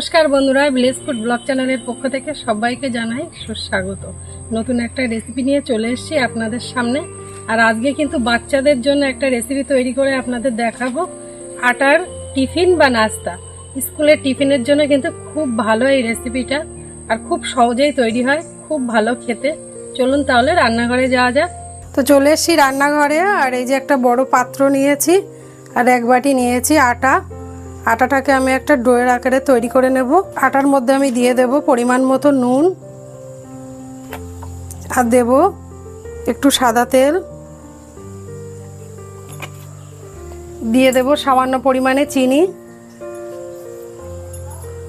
নমস্কার বন্ধুরা village food blog চ্যানেলের পক্ষ থেকে সবাইকে জানাই সুস্বাগত। নতুন একটা রেসিপি নিয়ে চলে এসেছি আপনাদের সামনে। আর আজকে কিন্তু বাচ্চাদের জন্য একটা রেসিপি তৈরি করে আপনাদের দেখাবো। আটার টিফিন বা নাস্তা। স্কুলের টিফিনের জন্য কিন্তু খুব ভালো এই রেসিপিটা আর খুব সহজেই তৈরি হয়, খুব ভালো খেতে। চলুন তাহলে রান্নাঘরে যাওয়া যাক। তো চলে এসেছি রান্নাঘরে, আর এই যে একটা বড় পাত্র নিয়েছি। আর এক বাটি নিয়েছি আটা। আটাটাকে আমি একটা ডোয়ের আকারে তৈরি করে নেব। আটার মধ্যে আমি দিয়ে দেব পরিমাণ মতো নুন। আর দেব একটু সাদা তেল। দিয়ে দেব সামান্য পরিমাণে চিনি।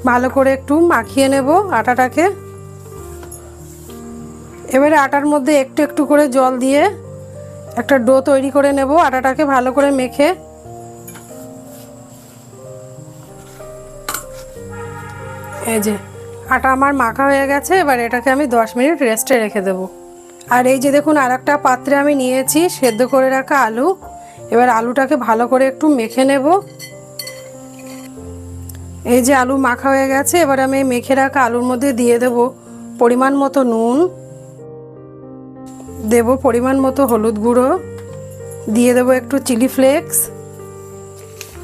ভালো করে একটু মাখিয়ে নেব আটাটাকে। এবারে আটার মধ্যে একটু একটু করে জল দিয়ে একটা ডো তৈরি করে নেব আটাটাকে ভালো করে মেখে। এই যে, আটা আমার মাখা হয়ে গেছে, এবার এটাকে আমি দশ মিনিট রেস্টে রেখে দেব। আর এই যে দেখুন আর একটা পাত্রে আমি নিয়েছি, সেদ্ধ করে রাখা আলু। এবার আলুটাকে ভালো করে একটু মেখে নেব। এই যে আলু মাখা হয়ে গেছে, এবার আমি মেখে রাখা আলুর মধ্যে দিয়ে দেব পরিমাণ মতো নুন। দেব পরিমাণ মতো হলুদ গুঁড়ো। দিয়ে দেবো একটু চিলি ফ্লেক্স।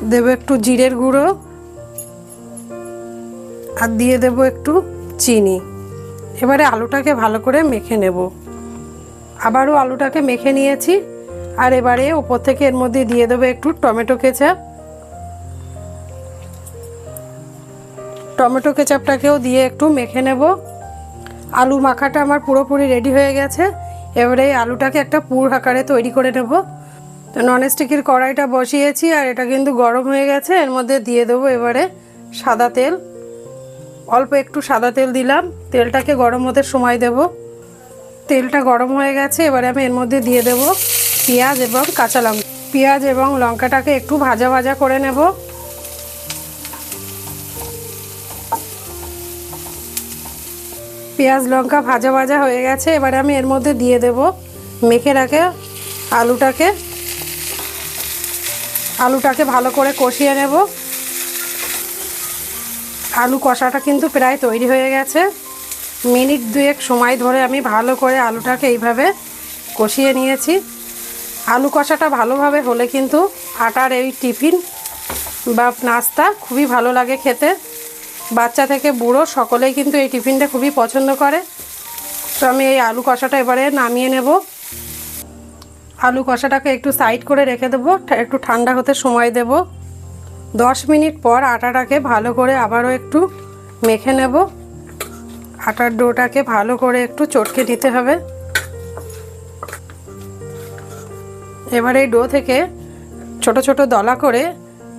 দেবো একটু জিরের গুঁড়ো। আর দিয়ে দেবো একটু চিনি। এবারে আলুটাকে ভালো করে মেখে নেব। আবারও আলুটাকে মেখে নিয়েছি। আর এবারে ওপর থেকে এর মধ্যে দিয়ে দেবো একটু টমেটো কেচাপ। টমেটো কেচাপটাকেও দিয়ে একটু মেখে নেব। আলু মাখাটা আমার পুরোপুরি রেডি হয়ে গেছে। এবারে আলুটাকে একটা পুর আকারে তৈরি করে নেব। তো ননস্টিকের কড়াইটা বসিয়েছি আর এটা কিন্তু গরম হয়ে গেছে। এর মধ্যে দিয়ে দেবো এবারে সাদা তেল। অল্প একটু সাদা তেল দিলাম। তেলটাকে গরম হতে সময় দেব। তেলটা গরম হয়ে গেছে, এবারে আমি এর মধ্যে দিয়ে দেব পেঁয়াজ এবং কাঁচা লঙ্কা। পেঁয়াজ এবং লঙ্কাটাকে একটু ভাজা ভাজা করে নেব। পেঁয়াজ, লঙ্কা ভাজা ভাজা হয়ে গেছে, এবারে আমি এর মধ্যে দিয়ে দেব মেখে রাখে আলুটাকে। আলুটাকে ভালো করে কষিয়ে নেব। আলু কষাটা কিন্তু প্রায় তৈরি হয়ে গেছে। মিনিট দুয়েক সময় ধরে আমি ভালো করে আলুটাকে এইভাবে কষিয়ে নিয়েছি। আলু কষাটা ভালোভাবে হলে কিন্তু আটার এই টিফিন বা নাস্তা খুবই ভালো লাগে খেতে। বাচ্চা থেকে বুড়ো সকলেই কিন্তু এই টিফিনটা খুবই পছন্দ করে। তো আমি এই আলু কষাটা এবারে নামিয়ে নেব। আলু কষাটাকে একটু সাইড করে রেখে দেবো একটু ঠান্ডা হতে সময় দেব। দশ মিনিট পর আটাটাকে ভালো করে আবারও একটু মেখে নেব। আটার ডোটাকে ভালো করে একটু চটকে দিতে হবে। এবার এই ডো থেকে ছোট ছোট দলা করে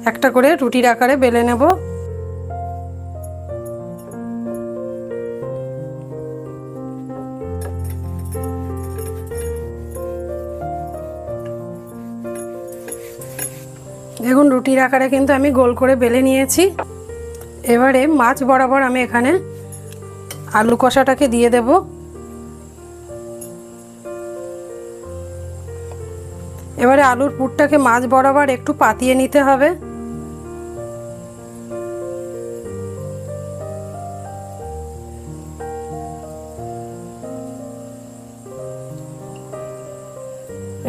একটা করে রুটির আকারে বেলে নেব। রুটির আকারে কিন্তু আমি গোল করে বেলে নিয়েছি। এবারে মাছ বরাবর আমি এখানে আলু কষাটাকে দিয়ে দেব। এবারে আলুর পুরটাকে মাছ বরাবর একটু পাতিয়ে নিতে হবে।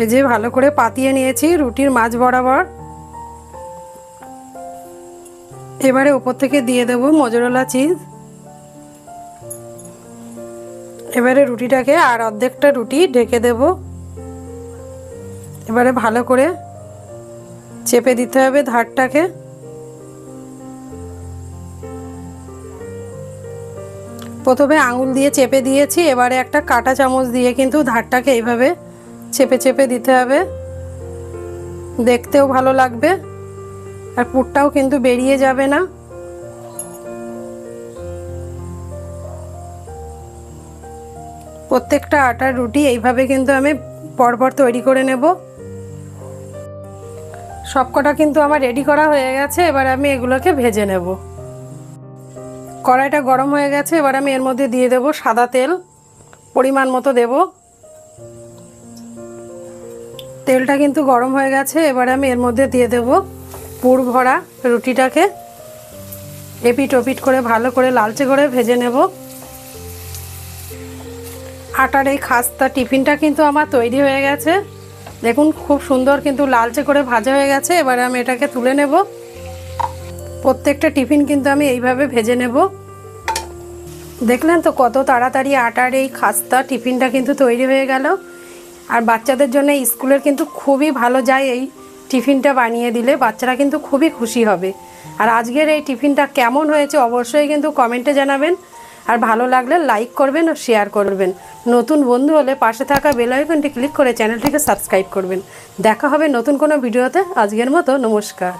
এই যে ভালো করে পাতিয়ে নিয়েছি রুটির মাছ বরাবর। এবারে উপর থেকে দিয়ে দেব মজরলা চিজ। এবারে রুটিটাকে আর অর্ধেকটা রুটি ঢেকে দেব। এবারে ভালো করে চেপে দিতে হবে ধারটাকে। প্রথমে আঙুল দিয়ে চেপে দিয়েছি, এবারে একটা কাটা চামচ দিয়ে কিন্তু ধারটাকে এইভাবে চেপে চেপে দিতে হবে। দেখতেও ভালো লাগবে। আর পুরটাও কিন্তু বেরিয়ে যাবে না। প্রত্যেকটা আটার রুটি এইভাবে কিন্তু আমি পরপর তৈরি করে নেব। সবকটা কিন্তু আমার রেডি করা হয়ে গেছে, এবার আমি এগুলোকে ভেজে নেব। কড়াইটা গরম হয়ে গেছে, এবার আমি এর মধ্যে দিয়ে দেব সাদা তেল, পরিমাণ মতো দেব। তেলটা কিন্তু গরম হয়ে গেছে, এবার আমি এর মধ্যে দিয়ে দেব পুর ভরা রুটিটাকে এপিট ওপিট করে ভালো করে লালচে করে ভেজে নেব। আটার এই খাস্তা টিফিনটা কিন্তু আমার তৈরি হয়ে গেছে। দেখুন, খুব সুন্দর কিন্তু লালচে করে ভাজা হয়ে গেছে। এবারে আমি এটাকে তুলে নেব। প্রত্যেকটা টিফিন কিন্তু আমি এইভাবে ভেজে নেব। দেখলেন তো কত তাড়াতাড়ি আটার এই খাস্তা টিফিনটা কিন্তু তৈরি হয়ে গেল। আর বাচ্চাদের জন্য স্কুলের কিন্তু খুবই ভালো যায় এই টিফিনটা বানিয়ে দিলে বাচ্চারা কিন্তু খুবই খুশি হবে। আর আজকের এই টিফিনটা কেমন হয়েছে অবশ্যই কিন্তু কমেন্টে জানাবেন। আর ভালো লাগলে লাইক করবেন ও শেয়ার করবেন। নতুন বন্ধু হলে পাশে থাকা বেল আইকনটি ক্লিক করে চ্যানেলটিকে সাবস্ক্রাইব করবেন। দেখা হবে নতুন কোনো ভিডিওতে। আজকের মতো নমস্কার।